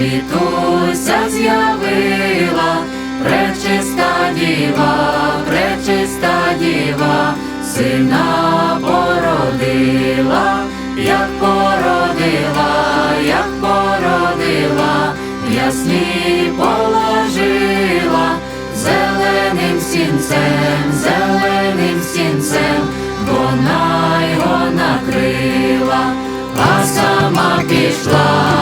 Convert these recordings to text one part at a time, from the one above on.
Світуся з'явила, пречиста діва, пречиста діва, сина породила, як породила, як породила, в ясні положила, зеленим сінцем, зеленим сінцем, вона його накрила, а сама пішла.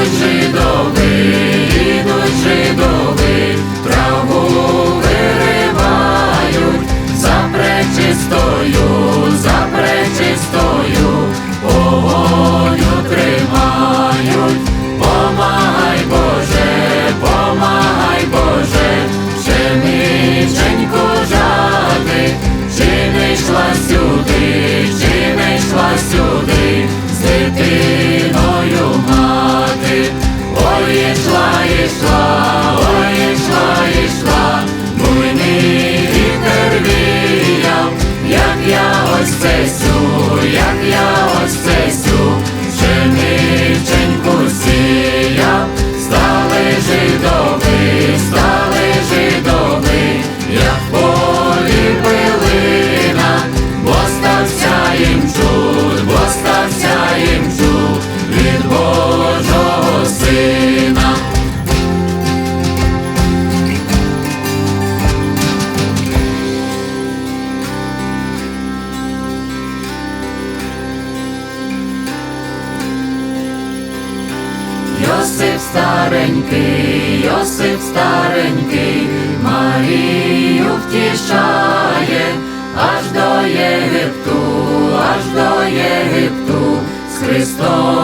Дойши доби. старенький, Йосип старенький, Марію втішає, аж до Єгипту, аж до Єгипту з Христом.